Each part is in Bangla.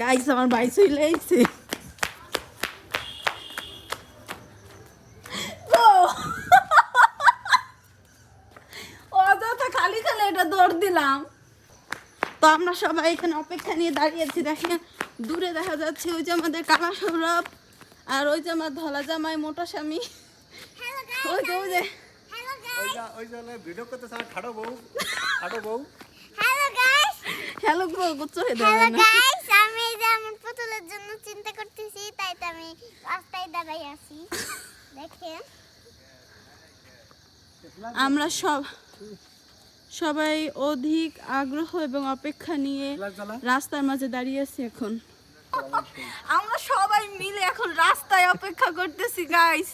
গাইস আমার ভাই চলে আইছে ও! অযথা খালি খালি এটা দৌড় দিলাম। তো আমরা সবাই এখানে অপেক্ষা নিয়ে দাঁড়িয়েছি। দেখেন দূরে দেখা যাচ্ছে ওই যে আমাদের কালা সৌরভ আর ওই যে আমার ধলা জামাই মোটা স্বামী। ওই যে ওই যে। ওই যে ওই যে ভিডিও করতে স্যার খাটো বউ খাটো বউ। হ্যালো গো চলে হ্যালো দেবে না গাইস আমি এই যে আমার পুতুলের জন্য চিন্তা করতেছি তাই তো আমি রাস্তায় দাঁড়াই আছি। দেখেন। আমরা সব সবাই অধিক আগ্রহ এবং অপেক্ষা নিয়ে রাস্তার মাঝে দাঁড়িয়ে আছি এখন। আমরা সবাই মিলে এখন রাস্তায় অপেক্ষা করতেছি গাইস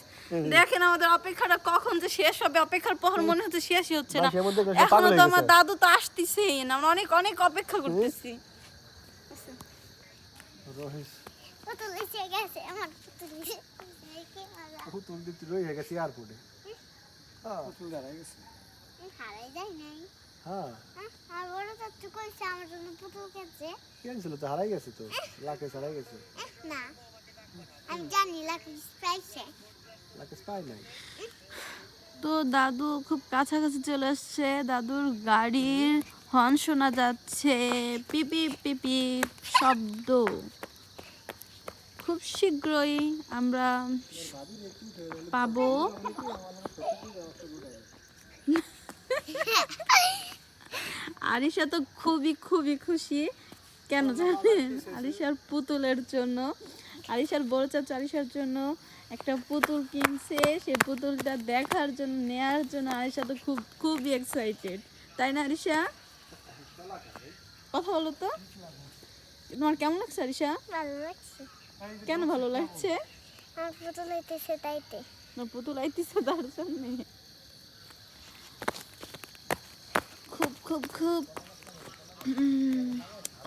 দেখেন আমাদের অপেক্ষাটা কখন যে শেষ হবে অপেক্ষার পর মনে হচ্ছে শেষই হচ্ছে না। এখনও তো আমার দাদু তো আসতেছেই না আমরা অনেক অনেক অপেক্ষা করতেছি। পুতুল এসে গেছে? আমার পুতুল এসে কি মজা পুতুল দিতে রয়ে গেছে এয়ারপোর্টে হ্যাঁ। পুতুল দাঁড়ায় গেছে। হারাই যাই নাই। হ্যাঁ। আর বড় চাচ্ছু কইছে আমার জন্য পুতুল কিনছে কি তো হারাই গেছে তো? লাকে হারাই গেছে। না। আমি জানি লাকি পাইছে। লাকে পাই নাই। তো দাদু খুব কাছাকাছি চলে আসছে। দাদুর গাড়ির হর্ন শোনা যাচ্ছে। পিপি পিপি শব্দ। খুব শীঘ্রই আমরা পাবো। আরিশা তো খুবই খুবই খুশি। কেন জানেন? আরিশার পুতুলের জন্য। আরিশার বড় চাচা আরিশার জন্য একটা পুতুল কিনছে। সেই পুতুলটা দেখার জন্য, নেয়ার জন্য আরিশা তো খুব, খুবই এক্সাইটেড তাই না আরিশা? কথা বলো তো। তোমার কেমন লাগছে আরিশা? ভালো লাগছে। কেন ভালো লাগছে? আমার পুতুল তাইতে। আইতেছে তার জন্য। খুব খুব খুব।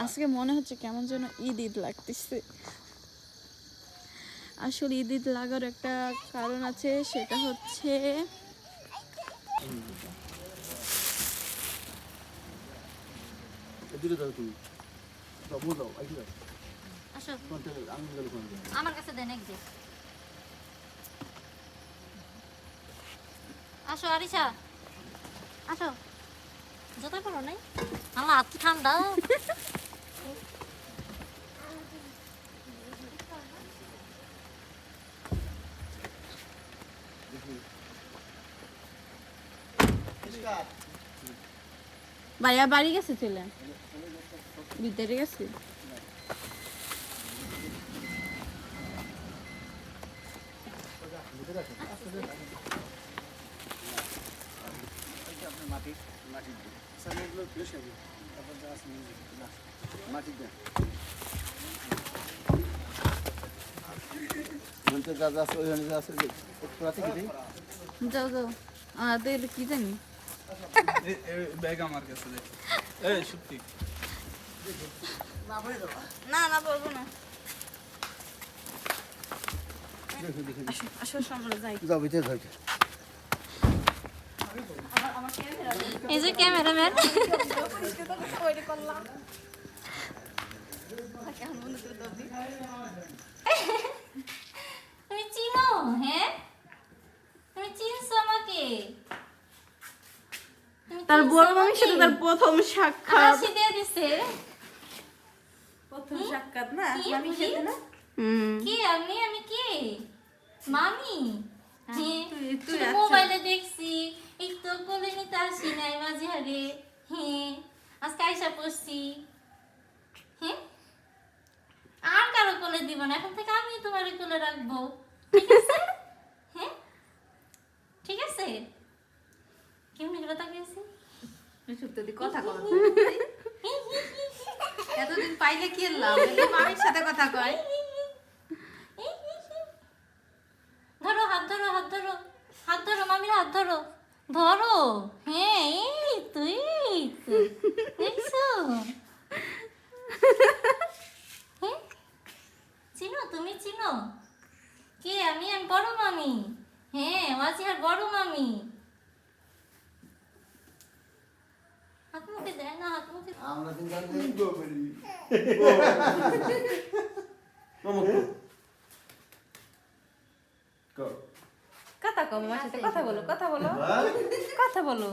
আজকে মনে হচ্ছে কেমন যেন ঈদ ঈদ লাগতেছে। আসলে ঈদ ঈদ লাগার একটা কারণ আছে সেটা হচ্ছে দূরে যাও তুমি। আইসি যাও আসো আমার কাছে দেন এক আসো আরিশা। আসো। জোতাই পড়ো নাই। আমার হাত কি ঠান্ডা ভাইয়া বাড়ি গেছে চলে ভিতরে গেছে? মাটি মাটি স্যার এগুলো ফ্রেশ হবে তারপর যা আছে নিয়ে না, মাটি দেন বলতে যা যা আছে ওইখানে যা আছে একটু আছে কি যাও যাও আমাদের কি জানি ব্যাগ আমার কাছে এই সত্যি। না না বলব না। আসো আসো আসো, আমরা যাই যাও ভিতরে। যাও এই যে ক্যামেরাম্যান। তুমি চিনো হ্যাঁ? তুমি চিনছো আমাকে? তার বড় মামির সাথে তার প্রথম সাক্ষাৎ। হাসি দিয়ে দিছে। প্রথম সাক্ষাৎ না? কি মামির বলি? সাথে না কে? আমি? আমি কে? মামি হ্যাঁ তুই- তুই শুধু আচ্ছা। মোবাইলে দেখছি একটু কোলে নিতে আসি নাই মাঝে হারে হ্যাঁ আজকে আইসা পড়ছি হ্যাঁ আর কারও কোলে দিব না এখন থেকে আমি তোমার কোলে রাখব ঠিক আছে? হ্যাঁ ঠিক আছে? কেমনি করে তাকিয়েছি সত্যি কথা কর এতদিন পাইলে কি লাভ? মামির সাথে কথা কয় ধরো হাত ধরো হাত ধরো হাত ধরো মামির হাত ধরো ধরো হ্যাঁ এই তুই দেখছ? হ্যাঁ? চিনো তুমি চিনো? কে আমি আমি বড় মামি? হ্যাঁ মাঝি আর বড় মামি। আপনি মুখে দেয় না হাত মুখে আমরা কথা আমার সাথে কথা বলো কথা বলো। কথা বলো।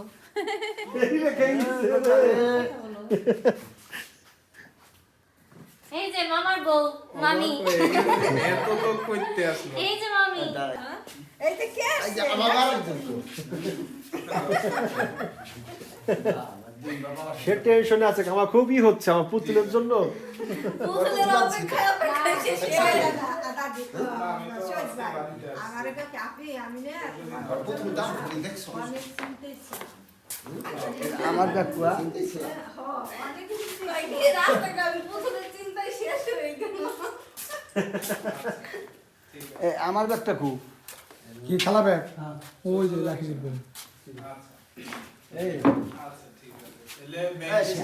এই যে মামার বউ মামি। এত তো কইতে আসলো। এই যে মামি। এই যে কে আসছে? আমার তো। সে টেনশনে আছে আমার খুবই হচ্ছে আমার পুতুলের জন্য। পুতুলের অপেক্ষায় অপেক্ষায় শেষ হয়ে আমার কাকুয়া। এই হয়ে। আমার ব্যাগটা খুব কি খেলা ব্যাগ? ওই যে রাখি দিবেন। Her şey.